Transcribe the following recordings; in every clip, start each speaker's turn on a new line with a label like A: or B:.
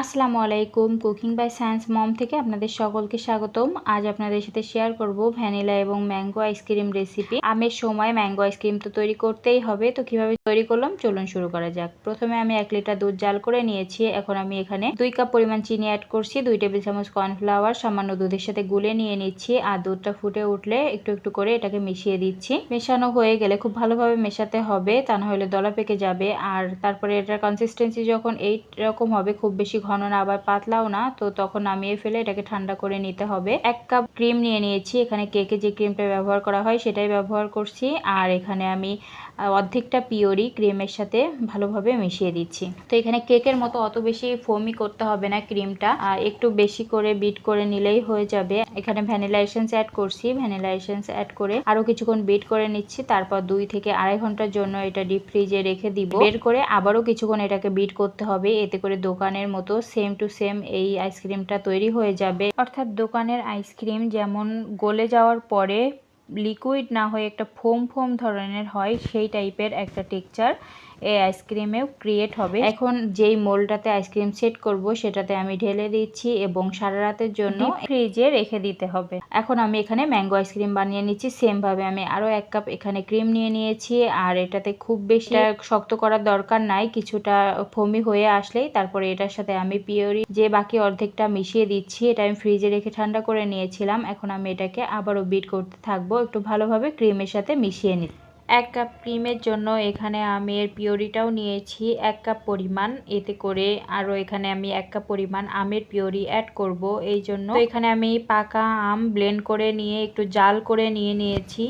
A: আসসালামু আলাইকুম, cooking by science মম থেকে আপনাদের সকলকে স্বাগতম। আজ আপনাদের সাথে শেয়ার করব ভ্যানিলা এবং ম্যাঙ্গো আইসক্রিম রেসিপি। আমের সময় ম্যাঙ্গো আইসক্রিম তো তৈরি করতেই হবে, তো কীভাবে তৈরি করলাম চলুন শুরু করা যাক। প্রথমে আমি এক লিটার দুধ জাল করে নিয়েছি, এখন আমি এখানে দুই কাপ পরিমাণ চিনি অ্যাড করছি, দুই টেবিল চামচ কর্নফ্লাওয়ার, সামান্য দুধের সাথে গুলে নিয়ে নিচ্ছি, আর দুধটা ফুটে উঠলে একটু একটু করে এটাকে মিশিয়ে দিচ্ছি। মেশানো হয়ে গেলে খুব ভালোভাবে মেশাতে হবে, তা না হলে দলা পেকে যাবে, আর তারপরে এটার কনসিস্টেন্সি যখন এই রকম হবে, খুব বেশি ঘন না, আবার পাতলাও না। তো তখন নামিয়ে ফেলে এটাকে ঠান্ডা করে নিতে হবে। এক কাপ ক্রিম নিয়ে নিয়েছি। এখানে কেকে যে ক্রিমটা ব্যবহার করা হয় সেটাই ব্যবহার করছি। আর এখানে আমি অর্ধেকটা পিওরি ক্রিমের সাথে ভালোভাবে মিশিয়ে দিচ্ছি। তো এখানে কেকের মতো অত বেশি ফোমি করতে হবে না ক্রিমটা একটু বেশি করে বিট করে নিলেই হয়ে যাবে। এখানে ভ্যানিলা এসেন্স অ্যাড করছি, ভ্যানিলা এসেন্স অ্যাড করে আরও কিছুক্ষণ বিট করে নিচ্ছি, তারপর দুই থেকে আড়াই ঘণ্টার জন্য এটা ডিপ ফ্রিজে রেখে দিব। বের করে আবারও কিছুক্ষণ এটাকে বিট করতে হবে, এতে করে দোকানের মতো সেম টু সেম এই আইসক্রিমটা তৈরি হয়ে যাবে। অর্থাৎ দোকানের আইসক্রিম যেমন গলে যাওয়ার পরে লিকুইড না হয়ে একটা ফোম ফোম ধরনের হয় সেই টাইপের একটা টেক্সচার এই আইসক্রিমেও ক্রিয়েট হবে। এখন যেই মোলটাতে আইসক্রিম সেট করব সেটাতে আমি ঢেলে দিচ্ছি এবং সারা রাতের জন্য ফ্রিজে রেখে দিতে হবে। এখন আমি এখানে ম্যাঙ্গো আইসক্রিম বানিয়ে নিচ্ছি। সেমভাবে আমি আরও এক কাপ এখানে ক্রিম নিয়ে নিয়েছি। আর এটাতে খুব বেশি শক্ত করার দরকার নাই কিছুটা ফমি হয়ে আসলেই। তারপরে এটার সাথে আমি পিওরি যে বাকি অর্ধেকটা মিশিয়ে দিচ্ছি এটা আমি ফ্রিজে রেখে ঠান্ডা করে নিয়েছিলাম। এখন আমি এটাকে আবারও বিট করতে থাকব। একটু ভালোভাবে ক্রিমের সাথে মিশিয়ে নিচ্ছি এক কাপ ক্রিমের জন্য এখানে আমি এর পিওরিটাও নিয়েছি, এক কাপ পরিমাণ। এতে করে আরও এখানে আমি এক কাপ পরিমাণ আমের পিওরি অ্যাড করব। এই জন্য এখানে আমি পাকা আম ব্লেন্ড করে নিয়ে একটু জাল করে নিয়ে নিয়েছি।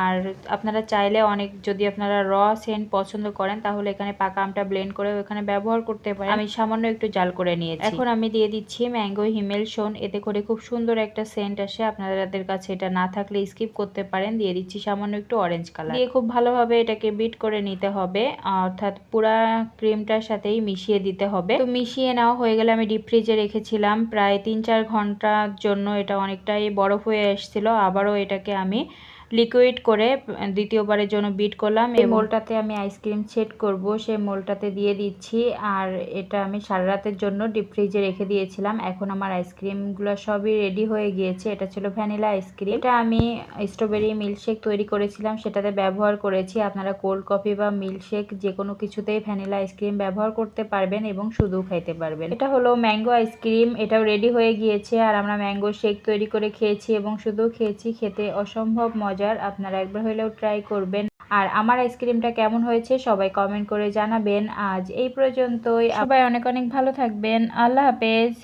A: আর আপনারা চাইলে অনেক যদি আপনারা র সেন্ট পছন্দ করেন তাহলে এখানে পাকা আমটা ব্লেন্ড করে ওখানে ব্যবহার করতে পারেন। আমি সামান্য একটু জাল করে নিয়েছি। এখন আমি দিয়ে দিচ্ছি ম্যাঙ্গো হিমেল শোন এতে করে খুব সুন্দর একটা সেন্ট আসে। আপনাদের কাছে এটা না থাকলে স্কিপ করতে পারেন। দিয়ে দিচ্ছি সামান্য একটু অরেঞ্জ কালার দিয়ে খুব ভালোভাবে এটাকে বিট করে নিতে হবে। অর্থাৎ পুরা ক্রিমটার সাথেই মিশিয়ে দিতে হবে। তো মিশিয়ে নেওয়া হয়ে গেলে আমি ডিপ ফ্রিজে রেখেছিলাম। প্রায় তিন চার ঘণ্টার জন্য এটা অনেকটাই বরফ হয়ে এসেছিল। আবারও এটাকে আমি লিকুইড করে দ্বিতীয়বারের জন্য বিট করলাম এই মোলটাতে আমি আইসক্রিম সেট করব সেই মোলটাতে দিয়ে দিচ্ছি। আর এটা আমি সারা রাতের জন্য ডিপ ফ্রিজে রেখে দিয়েছিলাম। এখন আমার আইসক্রিমগুলো সবই রেডি হয়ে গিয়েছে। এটা ছিল ভ্যানিলা আইসক্রিম এটা আমি স্ট্রবেরি মিল্কশেক তৈরি করেছিলাম সেটাতে ব্যবহার করেছি। আপনারা কোল্ড কফি বা মিল্কশেক যে কোনো কিছুতেই ভ্যানিলা আইসক্রিম ব্যবহার করতে পারবেন এবং শুধু খাইতে পারবেন। এটা হলো ম্যাঙ্গো আইসক্রিম এটাও রেডি হয়ে গিয়েছে। আর আমরা ম্যাঙ্গো শেক তৈরি করে খেয়েছি এবং শুধু খেয়েছি। খেতে অসম্ভব মজা মজার আপনারা একবার হলেও ট্রাই করবেন। আর আমার আইসক্রিমটা কেমন হয়েছে সবাই কমেন্ট করে জানাবেন। আজ এই পর্যন্তই। সবাই অনেক অনেক ভালো থাকবেন। আল্লাহ হাফেজ।